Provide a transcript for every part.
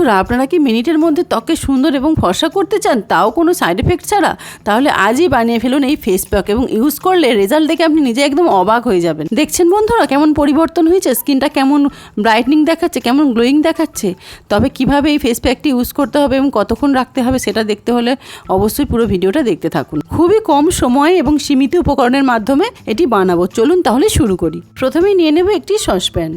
বন্ধুরা, আপনারা কি মিনিটের মধ্যে ত্বকে সুন্দর এবং ফর্সা করতে চান? তাও কোনো সাইড এফেক্ট ছাড়া? তাহলে আজই বানিয়ে ফেলুন এই ফেস প্যাক এবং ইউজ করলে রেজাল্ট দেখে আপনি নিজে একদম অবাক হয়ে যাবেন। দেখছেন বন্ধুরা, কেমন পরিবর্তন হয়েছে? স্কিনটা কেমন ব্রাইটনিং দেখাচ্ছে, কেমন গ্লোয়িং দেখাচ্ছে? তবে কীভাবে এই ফেস প্যাকটি ইউজ করতে হবে এবং কতক্ষণ রাখতে হবে সেটা দেখতে হলে অবশ্যই পুরো ভিডিওটা দেখতে থাকুন। খুবই কম সময়ে এবং সীমিত উপকরণের মাধ্যমে এটি বানাবো। চলুন তাহলে শুরু করি। প্রথমেই নিয়ে নেব একটি সসপ্যান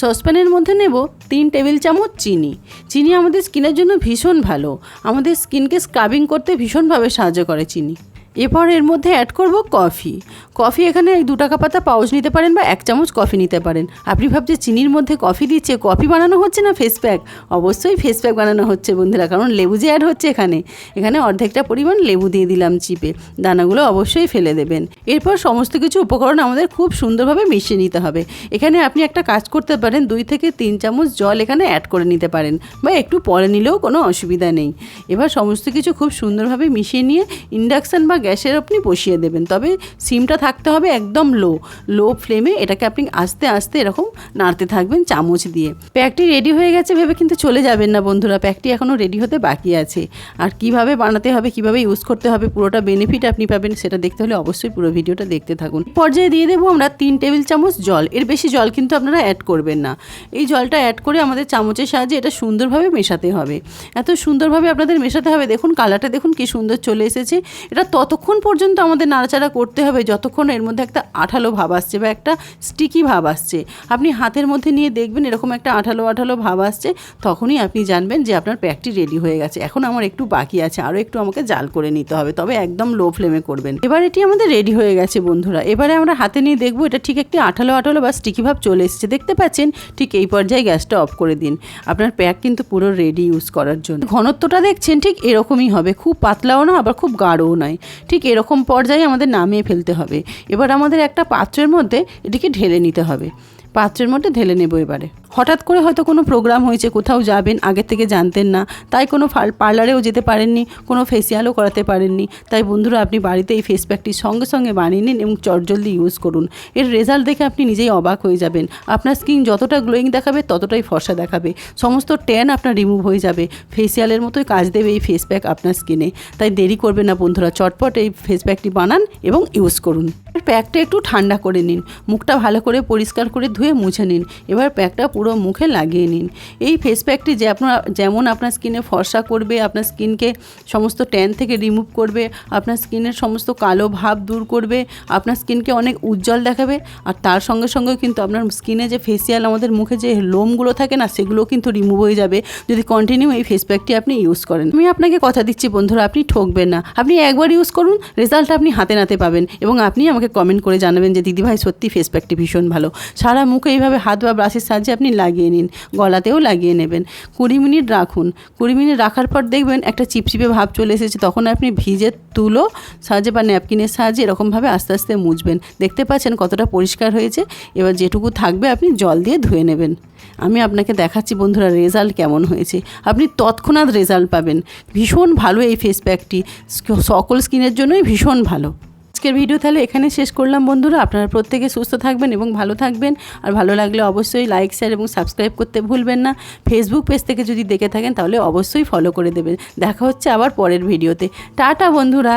সসপ্যানের মধ্যে নেব তিন টেবিল চামচ চিনি। চিনি আমাদের স্কিনের জন্য ভীষণ ভালো। আমাদের স্কিনকে স্ক্রাবিং করতে ভীষণভাবে সাহায্য করে চিনি। এরপর এর মধ্যে অ্যাড করব কফি কফি এখানে দু টাকা পাতা পাউচ নিতে পারেন বা এক চামচ কফি নিতে পারেন। আপনি ভাবছে চিনির মধ্যে কফি দিচ্ছে, কফি বানানো হচ্ছে না ফেস প্যাক অবশ্যই ফেস প্যাক বানানো হচ্ছে বন্ধুরা, কারণ লেবু যে অ্যাড হচ্ছে এখানে। এখানে অর্ধেকটা পরিমাণ লেবু দিয়ে দিলাম চিপে। দানাগুলো অবশ্যই ফেলে দেবেন। এরপর সমস্ত কিছু উপকরণ আমাদের খুব সুন্দরভাবে মিশিয়ে নিতে হবে। এখানে আপনি একটা কাজ করতে পারেন, দুই থেকে তিন চামচ জল এখানে অ্যাড করে নিতে পারেন বা একটু পরে নিলেও কোনো অসুবিধা নেই। এবার সমস্ত কিছু খুব সুন্দরভাবে মিশিয়ে নিয়ে ইন্ডাকশান বা গ্যাসের আপনি বসিয়ে দেবেন। তবে সিমটা থাকতে হবে একদম লো লো ফ্লেমে এটাকে আপনি আস্তে আস্তে এরকম নাড়তে থাকবেন চামচ দিয়ে। প্যাকটি রেডি হয়ে গেছে ভেবে কিন্তু চলে যাবেন না বন্ধুরা। প্যাকটি এখনও রেডি হতে বাকি আছে। আর কীভাবে বানাতে হবে, কীভাবে ইউজ করতে হবে, পুরোটা বেনিফিট আপনি পাবেন সেটা দেখতে হলে অবশ্যই পুরো ভিডিওটা দেখতে থাকুন। পর্যায়ে দিয়ে দেবো আমরা তিন টেবিল চামচ জল। এর বেশি জল কিন্তু আপনারা অ্যাড করবেন না। এই জলটা অ্যাড করে আমাদের চামচের সাহায্যে এটা সুন্দরভাবে মেশাতে হবে। এত সুন্দরভাবে আপনাদের মেশাতে হবে, দেখুন কালারটা দেখুন কি সুন্দর চলে এসেছে। এটা ততক্ষণ পর্যন্ত আমাদের নাড়াচাড়া করতে হবে, যতক্ষণ এর মধ্যে একটা আঠালো ভাব আসছে বা একটা স্টিকি ভাব আসছে। আপনি হাতের মধ্যে নিয়ে দেখবেন এরকম একটা আঠালো আঠালো ভাব আসছে, তখনই আপনি জানবেন যে আপনার প্যাকটি রেডি হয়ে গেছে। এখন আমার একটু বাকি আছে আরও একটু আমাকে জাল করে নিতে হবে, তবে একদম লো ফ্লেমে করবেন। এবার এটি আমাদের রেডি হয়ে গেছে বন্ধুরা। এবারে আমরা হাতে নিয়ে দেখব এটা ঠিক একটি আঠালো আঠালো বা স্টিকি ভাব চলে এসেছে। দেখতে পাচ্ছেন, ঠিক এই পর্যায়ে গ্যাসটা অফ করে দিন। আপনার প্যাক কিন্তু পুরো রেডি ইউজ করার জন্য। ঘনত্বটা দেখছেন, ঠিক এরকমই হবে। খুব পাতলাও না, আবার খুব গাঢ়ও নয়। ঠিক এরকম পর্যায়ে আমাদের নামিয়ে ফেলতে হবে। এবার আমাদের একটা পাত্রের মধ্যে এটিকে ঢেলে নিতে হবে। পাত্রের মধ্যে ঢেলে নেব এবারে। হঠাৎ করে হয়তো কোনো প্রোগ্রাম হয়েছে, কোথাও যাবেন, আগের থেকে জানতেন না। তাই কোনো পার্লারেও যেতে পারেননি, কোনো ফেসিয়ালও করাতে পারেননি। তাই বন্ধুরা, আপনি বাড়িতে এই ফেস প্যাকটি সঙ্গে সঙ্গে বানিয়ে নিন এবং চটজলদি ইউজ করুন। এর রেজাল্ট দেখে আপনি নিজেই অবাক হয়ে যাবেন। আপনার স্কিন যতটা গ্লোয়িং দেখাবে, ততটাই ফর্সা দেখাবে। সমস্ত ট্যান আপনার রিমুভ হয়ে যাবে। ফেসিয়ালের মতোই কাজ দেবে এই ফেস প্যাক আপনার স্কিনে তাই দেরি করবে না বন্ধুরা, চটপট এই ফেস প্যাকটি বানান এবং ইউজ করুন। প্যাকটা একটু ঠান্ডা করে নিন। মুখটা ভালো করে পরিষ্কার করে ধুয়ে মুছে নিন। এবার প্যাকটা পুরো মুখে লাগিয়ে নিন। এই ফেস প্যাকটি যে আপনার, যেমন আপনার স্কিনে ফর্সা করবে, আপনার স্কিনকে সমস্ত ট্যান থেকে রিমুভ করবে, আপনার স্কিনের সমস্ত কালো ভাব দূর করবে, আপনার স্কিনকে অনেক উজ্জ্বল দেখাবে, আর তার সঙ্গে সঙ্গেও কিন্তু আপনার স্কিনে যে ফেসিয়াল আমাদের মুখে যে লোমগুলো থাকে না সেগুলো কিন্তু রিমুভ হয়ে যাবে। যদি কন্টিনিউ এই ফেস প্যাকটি আপনি ইউজ করেন। আমি আপনাকে কথা দিচ্ছি বন্ধুরা, আপনি ঠকবেন না। আপনি একবার ইউজ করুন রেজাল্ট আপনি হাতে নাতে পাবেন। এবং আপনি আমাকে কমেন্ট করে জানাবেন যে, দিদিভাই, সত্যি ফেস প্যাকটি ভীষণ ভালো। সারা মুখে এইভাবে হাত বা ব্রাশের সাহায্যে আপনি লাগিয়ে নিন, গলাতেও লাগিয়ে নেবেন। কুড়ি মিনিট রাখুন। কুড়ি মিনিট রাখার পর দেখবেন একটা চিপচিপে ভাব চলে এসেছে, তখন আপনি ভিজে তুলো সাহায্যে বা ন্যাপকিনের সাহায্যে এরকমভাবে আস্তে আস্তে মুছবেন। দেখতে পাচ্ছেন কতটা পরিষ্কার হয়েছে। এবার যেটুকু থাকবে আপনি জল দিয়ে ধুয়ে নেবেন। আমি আপনাকে দেখাচ্ছি বন্ধুরা রেজাল্ট কেমন হয়েছে। আপনি তৎক্ষণাৎ রেজাল্ট পাবেন। ভীষণ ভালো এই ফেস প্যাকটি। সকল স্কিনের জন্যই ভীষণ ভালো। আজকের ভিডিও তাহলে এখানে শেষ করলাম বন্ধুরা। আপনারা প্রত্যেকে সুস্থ থাকবেন এবং ভালো থাকবেন। আর ভালো লাগলে অবশ্যই লাইক শেয়ার এবং সাবস্ক্রাইব করতে ভুলবেন না। ফেসবুক পেজ থেকে যদি দেখে থাকেন তাহলে অবশ্যই ফলো করে দেবেন। দেখা হচ্ছে আবার পরের ভিডিওতে টাটা বন্ধুরা!